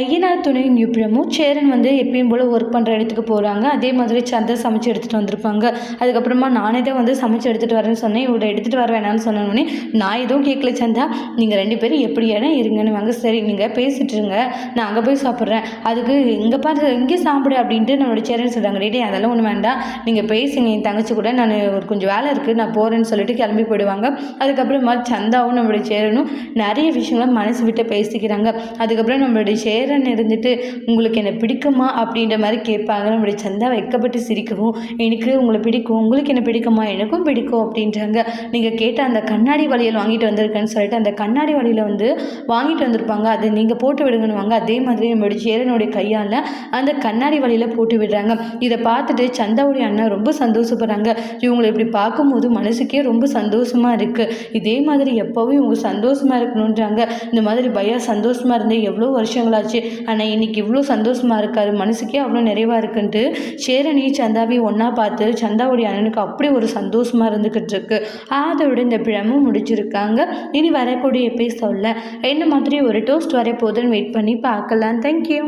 ஐயனார் துணை நியூப்ரமும் சேரன் வந்து எப்பயும் போல் ஒர்க் பண்ணுற இடத்துக்கு போகிறாங்க அதே மாதிரி சந்தை சமைச்சு எடுத்துகிட்டு வந்திருப்பாங்க. அதுக்கப்புறமா நானே தான் வந்து சமைச்சு எடுத்துகிட்டு வரேன்னு சொன்னேன். இவ்வளோ எடுத்துகிட்டு வர வேணாம்னு சொன்னோடனே நான் எதுவும் கேட்கல சந்தா. நீங்கள் ரெண்டு பேரும் எப்படி இடம் இருங்கன்னு வாங்க. சரி நீங்கள் பேசிட்டுருங்க நான் அங்கே போய் சாப்பிட்றேன். அதுக்கு இங்கே பாரு இங்கே சாப்பிடு அப்படின்ட்டு நம்மளோட சேரன் சொல்கிறாங்க டேடி அதெல்லாம் ஒன்றும் வேண்டாம். நீங்கள் பேசுங்க. என் தங்கச்சி கூட நான் ஒரு கொஞ்சம் வேலை இருக்குது நான் போகிறேன்னு சொல்லிட்டு கிளம்பி போயிடுவாங்க. அதுக்கப்புறமா சந்தாவும் நம்மளுடைய சேரனும் நிறைய விஷயங்களை மனசு விட்டு பேசிக்கிறாங்க. அதுக்கப்புறம் நம்மளுடைய சேரன் இருந்துட்டு உங்களுக்கு என்னை பிடிக்குமா? அப்படின்ற மாதிரி கேட்பாங்க. நம்முடைய சந்தா வைக்கப்பட்டு சிரிக்கவும் எனக்கு உங்களை பிடிக்கும் உங்களுக்கு என்ன பிடிக்குமா? எனக்கும் பிடிக்கும் அப்படின்றாங்க. நீங்கள் கேட்ட அந்த கண்ணாடி வளையல் வாங்கிட்டு வந்திருக்கேன்னு சொல்லிட்டு அந்த கண்ணாடி வளையல வந்து வாங்கிட்டு வந்திருப்பாங்க. அதை நீங்கள் போட்டு விடுங்கன்னு வாங்க அதே மாதிரி நம்மளுடைய சேரனுடைய கையால் அந்த கண்ணாடி வலையில் போட்டு விடுறாங்க. இதை பார்த்துட்டு சந்தாவுடைய அண்ணன் ரொம்ப சந்தோஷப்படுறாங்க. இவங்களை இப்படி பார்க்கும்போது மனசுக்கே ரொம்ப சந்தோஷமாக இருக்குது இதே மாதிரி எப்போவும் இவங்க சந்தோஷமாக இருக்கணுன்றாங்க இந்த மாதிரி பயா சந்தோஷமாக இருந்து எவ்வளோ வருஷங்களாச்சு ஆனால் இன்னைக்கு இவ்வளோ சந்தோஷமாக இருக்காரு. மனசுக்கே அவ்வளோ நிறைவாக இருக்குன்ட்டு சேரணி சந்தாவி ஒன்றா பார்த்து சந்தாவுடைய அண்ணனுக்கு அப்படி ஒரு சந்தோஷமாக இருந்துக்கிட்டு இருக்கு. அதோட இந்த பிழமும் முடிச்சிருக்காங்க இனி வரக்கூடிய எபிசோடில் என்ன மாதிரி ஒரு டோஸ்ட் வரப்போகுதுன்னு வெயிட் பண்ணி பார்க்கலாம். தேங்க்யூ